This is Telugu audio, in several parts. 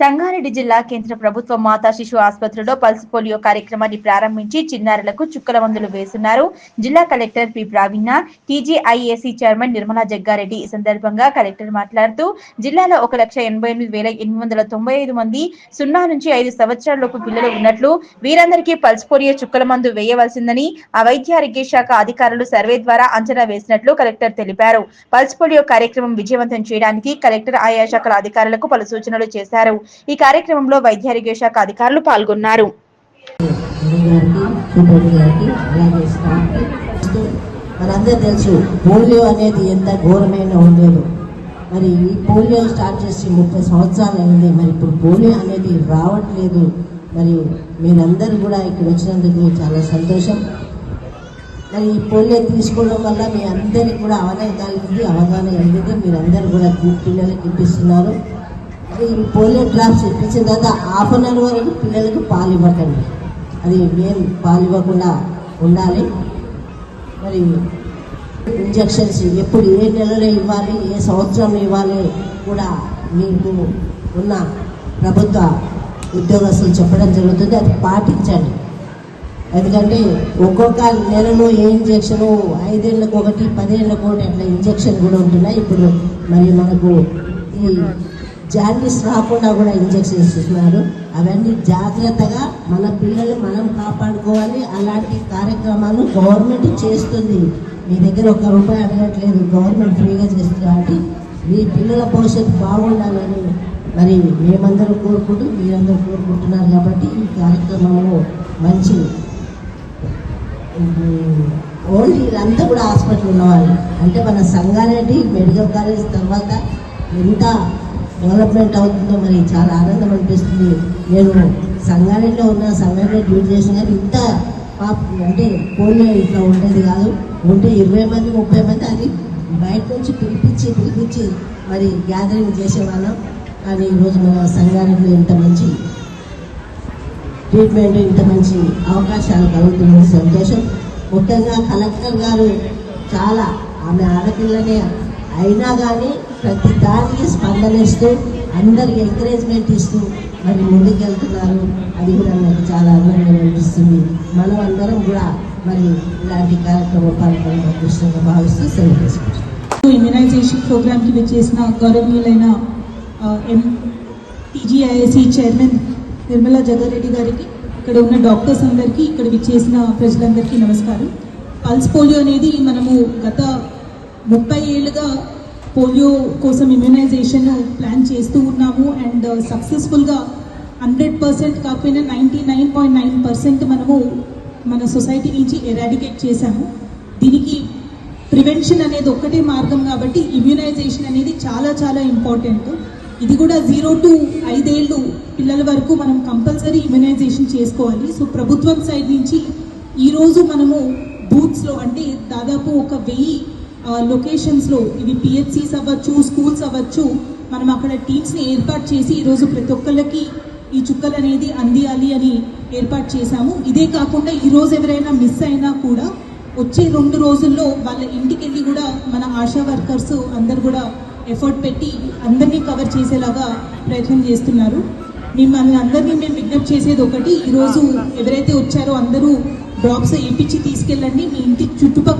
సంగారెడ్డి జిల్లా కేంద్ర ప్రభుత్వ మాతా శిశు ఆసుపత్రిలో పల్స్ పోలియో కార్యక్రమాన్ని ప్రారంభించి చిన్నారులకు చుక్కల మందులు వేస్తున్నారు. జిల్లా collector P. Praveena TGIAC chairman Nirmala Jaggareddy ఈ సందర్భంగా కలెక్టర్ మాట్లాడుతూ జిల్లాలో ఒక లక్ష ఎనభై ఎనిమిది వేల ఎనిమిది వందల తొంభై ఐదు మంది సున్నా నుంచి ఐదు సంవత్సరాలలోపు పిల్లలు ఉన్నట్లు వీరందరికీ పల్స్ పోలియో చుక్కల మందు వేయవలసిందని ఆ వైద్య ఆరోగ్య శాఖ అధికారులు సర్వే ద్వారా అంచనా వేసినట్లు కలెక్టర్ తెలిపారు. పల్స్ పోలియో కార్యక్రమం విజయవంతం చేయడానికి కలెక్టర్ ఆయా శాఖల అధికారులకు పలు సూచనలు చేశారు. ఈ కార్యక్రమంలో వైద్యారోగ్య శాఖ అధికారులు పాల్గొన్నారు. మనందరూ తెలుసు పోలియో అనేది ఎంత ఘోరమైన ఉండేదో. మరి ఈ పోలియో స్టార్ట్ చేసి ముప్పై సంవత్సరాలు అయింది మరి ఇప్పుడు పోలియో అనేది రావట్లేదు. మరి మీరందరూ కూడా ఇక్కడ వచ్చినందుకు చాలా సంతోషం. మరి ఈ పోలియో తీసుకోవడం వల్ల మీ అందరికీ కూడా అవగాహన కలిగింది అవగాహన కలిగింది. మీరందరూ కూడా పిల్లలకి ఇప్పిస్తున్నారు. ఈ పోలియో డ్రాప్స్ ఇప్పించిన తర్వాత హాఫ్ అన్ అవర్ వరకు పిల్లలకు పాలు ఇవ్వకండి. అది మేము పాలు ఇవ్వకుండా ఉండాలి. మరి ఇంజక్షన్స్ ఎప్పుడు ఏ నెలలో ఇవ్వాలి ఏ సంవత్సరం ఇవ్వాలి కూడా మీకు ఉన్న ప్రభుత్వ ఉద్యోగస్తులు చెప్పడం జరుగుతుంది. అది పాటించండి. ఎందుకంటే ఒక్కొక్క నెలలో ఏ ఇంజక్షన్ ఐదేళ్ళకు ఒకటి పదేళ్ళకు ఒకటి అట్లా ఇంజక్షన్ కూడా ఉంటున్నాయి. ఇప్పుడు మరి మనకు ఈ జాండీస్ రాకుండా కూడా ఇంజెక్షన్ ఇస్తున్నారు అవన్నీ జాగ్రత్తగా మన పిల్లల్ని మనం కాపాడుకోవాలి. అలాంటి కార్యక్రమాలు గవర్నమెంట్ చేస్తుంది. మీ దగ్గర ఒక్క రూపాయి అడగట్లేదు. గవర్నమెంట్ ఫ్రీగా చేస్తుంది కాబట్టి మీ పిల్లల భవిష్యత్తు బాగుండాలని మరి మేమందరూ కోరుకుంటూ మీరందరూ కోరుకుంటున్నారు కాబట్టి ఈ కార్యక్రమంలో మంచి ఓన్లీ వీళ్ళంతా కూడా హాస్పిటల్ ఉన్నవాళ్ళు. అంటే మన సంగారెడ్డి మెడికల్ కాలేజ్ తర్వాత ఎంత డెవలప్మెంట్ అవుతుందో మరి చాలా ఆనందం అనిపిస్తుంది. నేను సంగారెడ్డిలో ఉన్న సంగారెడ్డి డ్యూటీ చేసిన కానీ ఇంత పాప అంటే పోలియో ఇట్లా ఉండేది కాదు. ఉంటే ఇరవై మంది ముప్పై మంది అది బయట నుంచి పిలిపించి పిలిపించి మరి గ్యాదరింగ్ చేసేవాళ్ళం. కానీ ఈరోజు మన సంగారెడ్డిలో ఇంత మంచి ట్రీట్మెంట్ ఇంత మంచి అవకాశాలు కలుగుతున్న సంతోషం. ముఖ్యంగా కలెక్టర్ గారు చాలా ఆమె ఆడపిల్లనే అయినా కానీ ప్రతి దానికి స్పందనిస్తూ అందరికి ఎంకరేజ్మెంట్ ఇస్తూ మరి ముందుకెళ్తున్నారు. అది కూడా నాకు చాలా ఆనందంగా అనిపిస్తుంది. మనం అందరం కూడా మరి ఇలాంటి కార్యక్రమ పాల్గొనడం అదృష్టంగా భావిస్తూ సెలవు తీసుకుంటాం ఇమ్యునైజేషన్ ప్రోగ్రామ్కి విచ్చేసిన గౌరవనీయులైన M TGISC chairman Nirmala Jaggareddy గారికి ఇక్కడ ఉన్న డాక్టర్స్ అందరికీ ఇక్కడ విచ్చేసిన ప్రజలందరికీ నమస్కారం. పల్స్ పోలియో అనేది మనము గత ముప్పై ఏళ్ళుగా పోలియో కోసం ఇమ్యునైజేషన్ ప్లాన్ చేస్తూ ఉన్నాము. అండ్ సక్సెస్ఫుల్గా హండ్రెడ్ పర్సెంట్ కాకపోయినా ninety nine point nine percent మనము మన సొసైటీ నుంచి ఎరాడికేట్ చేశాము. దీనికి ప్రివెన్షన్ అనేది ఒక్కటే మార్గం కాబట్టి ఇమ్యునైజేషన్ అనేది చాలా చాలా ఇంపార్టెంట్ ఇది కూడా జీరో టు ఐదేళ్ళు పిల్లల వరకు మనం కంపల్సరీ ఇమ్యునైజేషన్ చేసుకోవాలి. సో ప్రభుత్వం సైడ్ నుంచి ఈరోజు మనము బూత్స్లో అంటే దాదాపు ఒక వెయ్యి లొకేషన్స్లో ఇవి పిహెచ్సిస్ అవ్వచ్చు స్కూల్స్ అవ్వచ్చు మనం అక్కడ టీమ్స్ని ఏర్పాటు చేసి ఈరోజు ప్రతి ఒక్కళ్ళకి ఈ చుక్కలు అనేది అందియాలి అని ఏర్పాటు చేశాము. ఇదే కాకుండా ఈరోజు ఎవరైనా మిస్ అయినా కూడా వచ్చే రెండు రోజుల్లో వాళ్ళ ఇంటికి వెళ్ళి కూడా మన ఆశా వర్కర్స్ అందరు కూడా ఎఫర్ట్ పెట్టి అందరినీ కవర్ చేసేలాగా ప్రయత్నం చేస్తున్నారు. మిమ్మల్ని అందరినీ మేము విజ్ఞప్తి చేసేది ఒకటి. ఈరోజు ఎవరైతే వచ్చారో అందరూ డ్రాప్స్ వేయించి తీసుకెళ్ళండి. మీ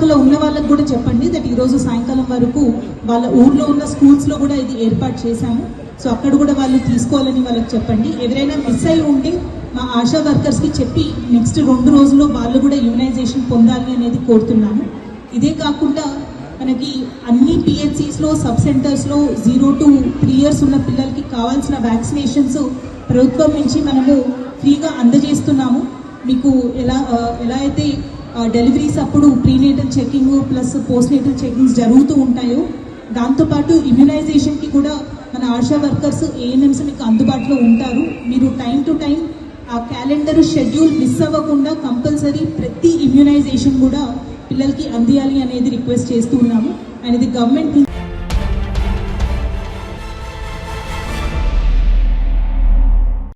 చుట్టుపక్కల ఉన్న వాళ్ళకి కూడా చెప్పండి దట్ ఈరోజు సాయంకాలం వరకు వాళ్ళ ఊర్లో ఉన్న స్కూల్స్లో కూడా ఇది ఏర్పాటు చేశాము. సో అక్కడ కూడా వాళ్ళు తీసుకోవాలని వాళ్ళకి చెప్పండి. ఎవరైనా మిస్ అయి ఉంటే మా ఆశా వర్కర్స్కి చెప్పి నెక్స్ట్ రెండు రోజుల్లో వాళ్ళు కూడా ఇమ్యునైజేషన్ పొందాలి అనేది కోరుతున్నాము. ఇదే కాకుండా మనకి అన్ని పిహెచ్సిస్లో సబ్ సెంటర్స్లో జీరో టు త్రీ ఇయర్స్ ఉన్న పిల్లలకి కావాల్సిన వ్యాక్సినేషన్స్ ప్రభుత్వం నుంచి మనము ఫ్రీగా అందజేస్తున్నాము. మీకు ఎలా ఎలా అయితే డెలివరీస్ అప్పుడు prenatal checking plus postnatal checkings జరుగుతూ ఉంటాయో దాంతోపాటు ఇమ్యునైజేషన్కి కూడా మన ఆశా వర్కర్స్ ఏఎన్ఎంస్ మీకు అందుబాటులో ఉంటారు. మీరు టైం టు టైం ఆ క్యాలెండర్ షెడ్యూల్ మిస్ అవ్వకుండా కంపల్సరీ ప్రతి ఇమ్యునైజేషన్ కూడా పిల్లలకి అందియాలి అనేది రిక్వెస్ట్ చేస్తూ ఉన్నాము. అండ్ ఇది గవర్నమెంట్